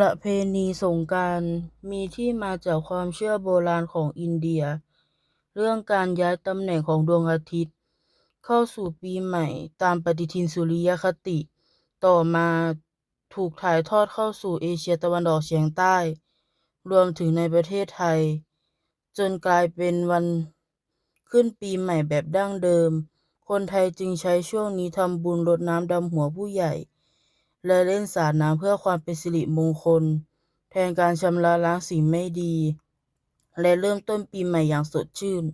ประเพณีสงการมีที่มาจากความเชื่อโบราณของอินเดีย เรื่องการย้ายตำแหน่งของดวงอาทิตย์ เข้าสู่ปีใหม่ตามปฏิทินสุริยคติ ต่อมาถูกถ่ายทอดเข้าสู่เอเชียตะวันออกเฉียงใต้ รวมถึงในประเทศไทย จนกลายเป็นวันขึ้นปีใหม่แบบดั้งเดิม คนไทยจึงใช้ช่วงนี้ทำบุญรดน้ำดำหัวผู้ใหญ่ และเล่นสาดน้ำเพื่อความเป็นสิริมงคล แทนการชำระล้างสิ่งไม่ดี และเริ่มต้นปีใหม่อย่างสดชื่น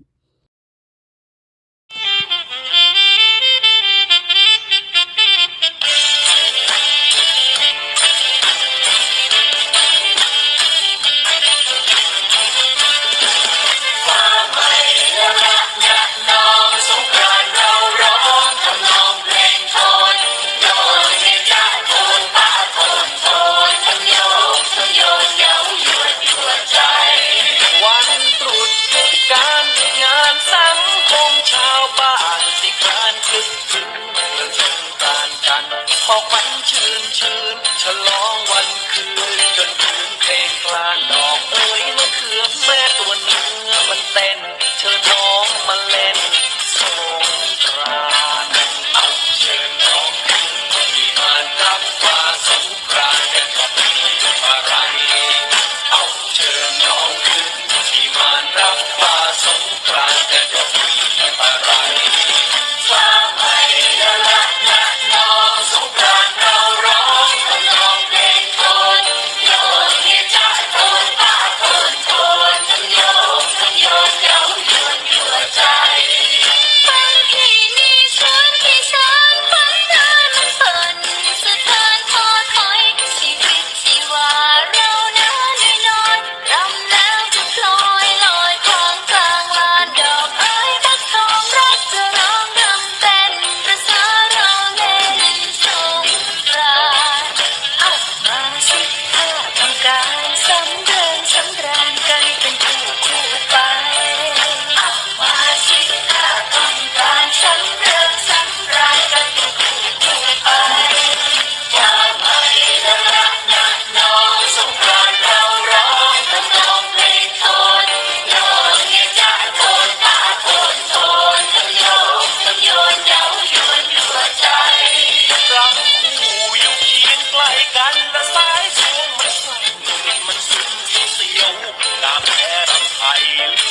Bye.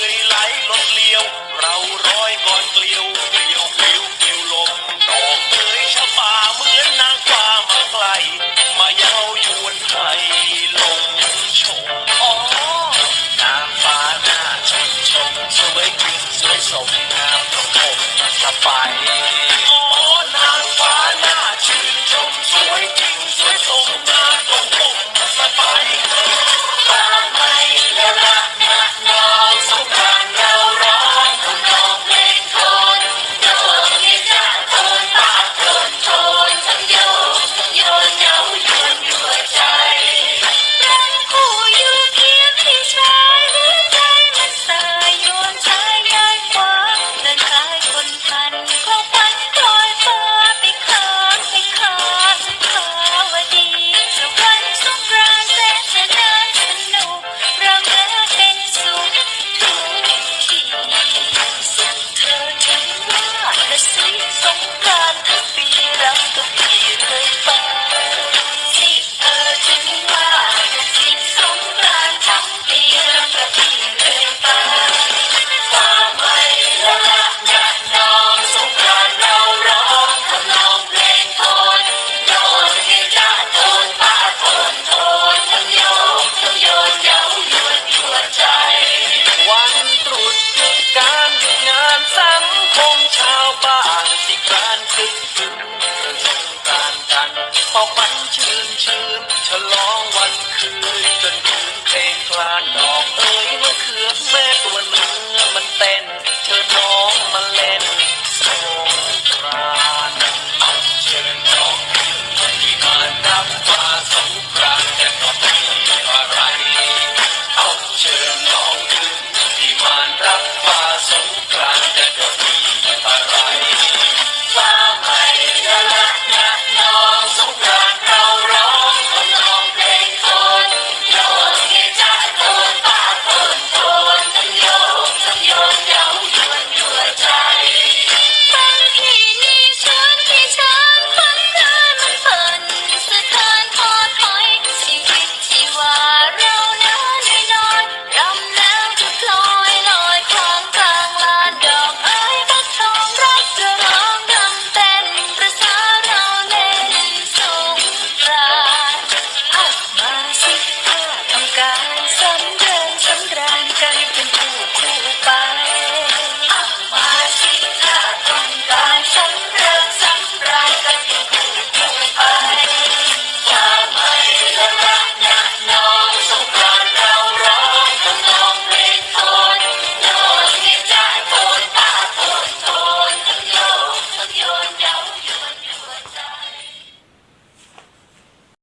Batman.